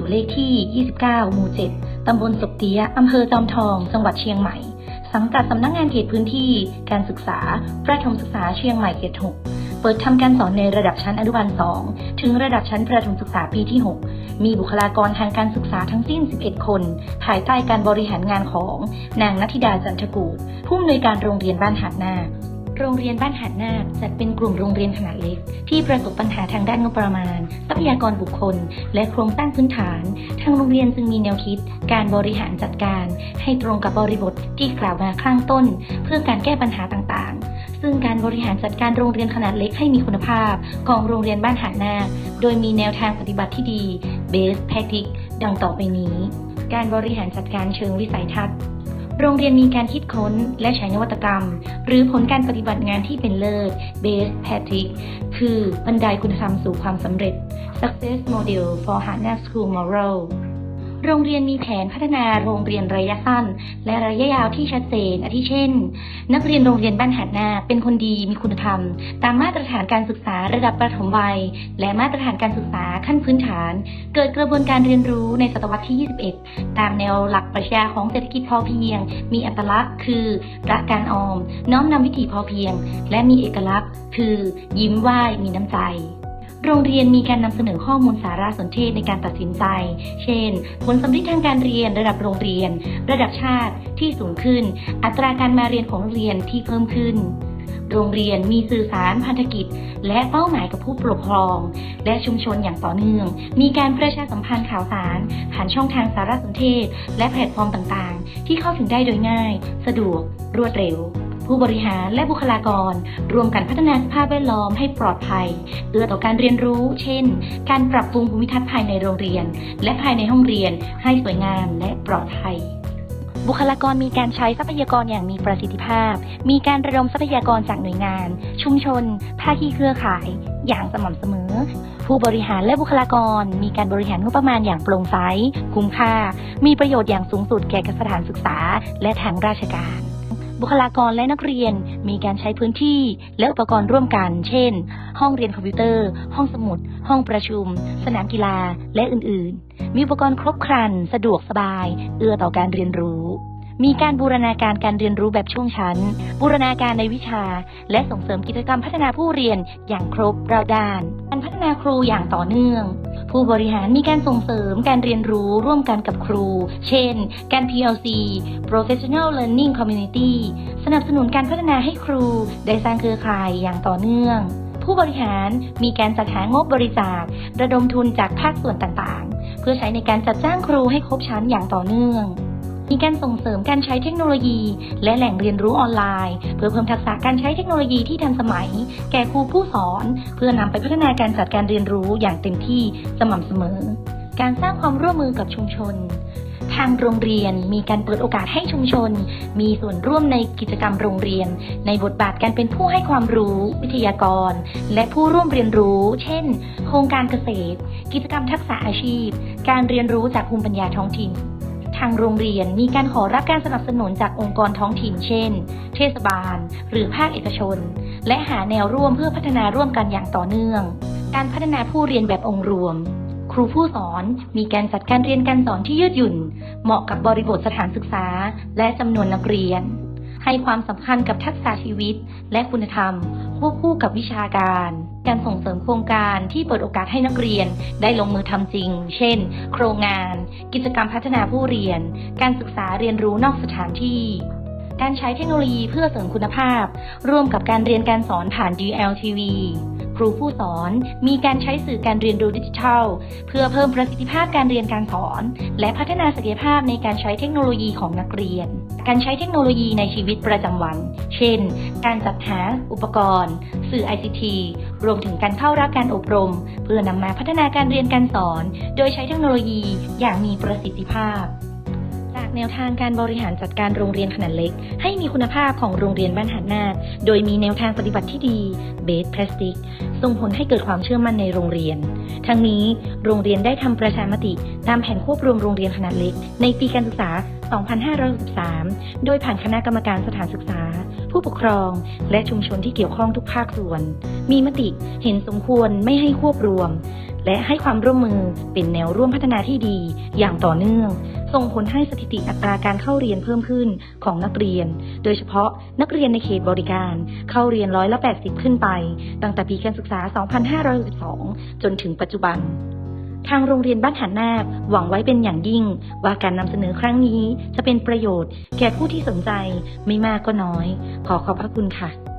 ู่เลขที่ 29 หมู่ 7 ตำบลศกเตี้ยอำเภอจอมทอง จังหวัดเชียงใหม่ สังกัดสำนักงานเขตพื้นที่ การศึกษา ประถมศึกษาเชียงใหม่เขต 6 เปิดทำการสอนในระดับชั้นอนุบาล 2 ถึงระดับชั้นประถมศึกษาปีที่ 6 มีบุคลากรทางการศึกษาทั้งสิ้น 11 คน ภายใต้การบริหารงานของ นางนัทิดาจันทกูลผู้อำนวยการโรงเรียนบ้านหาดนา โรงเรียนบ้านหาดนาคจัดเป็นกลุ่มโรงเรียนขนาดเล็ก ที่ประสบปัญหาทางด้านงบประมาณ ทรัพยากรบุคคล และโครงสร้างพื้นฐาน ทางโรงเรียนจึงมีแนวคิด การบริหารจัดการ ให้ตรงกับบริบทที่กล่าวมาข้างต้น เพื่อการแก้ปัญหาต่างๆ ซึ่งการบริหารจัดการโรงเรียนขนาดเล็กให้มีคุณภาพ ของโรงเรียนบ้านหาดนาคโดยมีแนวทางปฏิบัติที่ดี Best Practice ดังต่อไปนี้ การบริหารจัดการเชิงวิสัยทัศน์ โรงเรียนมีการคิดค้นและใช้นวัตกรรม หรือผลการปฏิบัติงานที่เป็นเลิศ Best Practice คือบันไดคุณธรรมสู่ความสำเร็จ Success Model for Hana School Moral โรงเรียนมีแผนพัฒนาโรงเรียนระยะสั้น และระยะยาวที่ชัดเจน อาทิเช่น นักเรียนโรงเรียนบ้านหัดนาเป็นคนดีมีคุณธรรม ตามมาตรฐานการศึกษาระดับประถมวัย และมาตรฐานการศึกษาขั้นพื้นฐาน เกิดกระบวนการเรียนรู้ในศตวรรษที่ 21 ตามแนวหลักปรัชญาของเศรษฐกิจพอเพียง มีอัตลักษณ์ คือรักการออม น้อมนำวิถีพอเพียง และมีเอกลักษณ์ คือ ยิ้มไหว้มีน้ำใจ โรงเรียนมีการนำเสนอข้อมูลสารสนเทศในการตัดสินใจ เช่น ผลสำลิดทางการเรียนระดับโรงเรียน ระดับชาติที่สูงขึ้น อัตราการมาเรียนของเรียนที่เพิ่มขึ้น โรงเรียนมีสื่อสารพันธกิจ และเป้าหมายกับผู้ปกครอง และชุมชนอย่างต่อเนื่อง มีการประชาสัมพันธ์ข่าวสาร ผ่านช่องทางสารสนเทศ และแพลตฟอร์มต่างๆ ที่เข้าถึงได้โดยง่าย สะดวก รวดเร็ว ผู้บริหารและบุคลากรรวมกันพัฒนาสภาพแวดล้อมให้ปลอดภัย เอื้อต่อการเรียนรู้ เช่น การปรับปรุงภูมิทัศน์ภายในโรงเรียน และภายในห้องเรียนให้สวยงามและปลอดภัยบุคลากรมีการใช้ทรัพยากรอย่างมีประสิทธิภาพ มีการระดมทรัพยากรจากหน่วยงาน ชุมชน ภาคีเครือข่าย อย่างสม่ำเสมอ ผู้บริหารและบุคลากร มีการบริหารงบประมาณอย่างโปร่งใส คุ้มค่า มีประโยชน์อย่างสูงสุดแก่สถานศึกษา และทางราชการ บุคลากรและนักเรียนมีการใช้พื้นที่และอุปกรณ์ร่วมกัน เช่น ห้องเรียนคอมพิวเตอร์ ห้องสมุด ห้องประชุม สนามกีฬา และอื่น ๆ มีอุปกรณ์ครบครัน สะดวกสบาย เอื้อต่อการเรียนรู้ มีการบูรณาการการเรียนรู้แบบช่วงชั้น บูรณาการในวิชา และส่งเสริมกิจกรรมพัฒนาผู้เรียนอย่างครบรอบด้าน การพัฒนาครูอย่างต่อเนื่อง ผู้บริหารมีการส่งเสริมการเรียนรู้ร่วมกันกับครู เช่น การ PLC Professional Learning Community สนับสนุนการพัฒนาให้ครู ได้สร้างเครือข่ายอย่างต่อเนื่อง ผู้บริหารมีการจัดหางบบริจาค ระดมทุนจากภาคส่วนต่างๆ เพื่อใช้ในการจัดจ้างครูให้ครบชั้นอย่างต่อเนื่อง มีการส่งเสริมการใช้เทคโนโลยี และแหล่งเรียนรู้ออนไลน์ เพื่อเพิ่มทักษะการใช้เทคโนโลยีที่ทันสมัย แก่ครูผู้สอน เพื่อนำไปพัฒนาการจัดการเรียนรู้อย่างเต็มที่สม่ำเสมอ การสร้างความร่วมมือกับชุมชนทางโรงเรียนมีการเปิดโอกาสให้ชุมชน มีส่วนร่วมในกิจกรรมโรงเรียน ในบทบาทการเป็นผู้ให้ความรู้ วิทยากร และผู้ร่วมเรียนรู้ เช่น โครงการเกษตร กิจกรรมทักษะอาชีพ การเรียนรู้จากภูมิปัญญาท้องถิ่น ทางโรงเรียนมีการขอรับการสนับสนุนจากองค์กรท้องถิ่น เช่น เทศบาล หรือภาคเอกชน และหาแนวร่วมเพื่อพัฒนาร่วมกันอย่างต่อเนื่อง การพัฒนาผู้เรียนแบบองค์รวม ครูผู้สอนมีการจัดการเรียนการสอนที่ยืดหยุ่น เหมาะกับบริบทสถานศึกษา และจำนวนนักเรียน ให้ความสำคัญกับทักษะชีวิต และคุณธรรมควบคู่กับวิชาการ การส่งเสริมโครงการที่เปิดโอกาสให้นักเรียนได้ลงมือทำจริง เช่น โครงงาน กิจกรรมพัฒนาผู้เรียน การศึกษาเรียนรู้นอกสถานที่การใช้เทคโนโลยีเพื่อเสริมคุณภาพ ร่วมกับการเรียนการสอนผ่าน DLTV รูผู้สอน มีการใช้สื่อการเรียนรู้ดิจิทัล เพื่อเพิ่มประสิทธิภาพการเรียนการสอน และพัฒนาศักยภาพในการใช้เทคโนโลยีของนักเรียน การใช้เทคโนโลยีในชีวิตประจำวัน เช่น การจัดหาอุปกรณ์ สื่อ ICT รวมถึงการเข้ารับการอบรม เพื่อนำมาพัฒนาการเรียนการสอน โดยใช้เทคโนโลยีอย่างมีประสิทธิภาพ แนวทางการบริหารจัดการโรงเรียนขนาดเล็ก ให้มีคุณภาพของโรงเรียนบ้านหาดนาคโดยมีแนวทางปฏิบัติที่ดีเบสพลาสติกส่งผลให้เกิดความเชื่อมั่นในโรงเรียน ทั้งนี้โรงเรียนได้ทำประชามติตามแผนควบรวมโรงเรียนขนาดเล็ก ในปีการศึกษา 2563 โดยผ่านคณะกรรมการสถานศึกษา ผู้ปกครอง และชุมชนที่เกี่ยวข้องทุกภาคส่วน มีมติเห็นสมควรไม่ให้ควบรวม และให้ความร่วมมือเป็นแนวร่วมพัฒนาที่ดี อย่างต่อเนื่อง ส่งผลให้สถิติอัตราการเข้าเรียนเพิ่มขึ้นของนักเรียน โดยเฉพาะนักเรียนในเขตบริการ เข้าเรียนร้อยละ80 ขึ้นไป ตั้งแต่ปีการศึกษา 2562 จนถึงปัจจุบัน ทางโรงเรียนบ้านหันนาคหวังไว้เป็นอย่างยิ่ง ว่าการนำเสนอครั้งนี้จะเป็นประโยชน์ แก่ผู้ที่สนใจไม่มากก็น้อย ขอขอบพระคุณค่ะ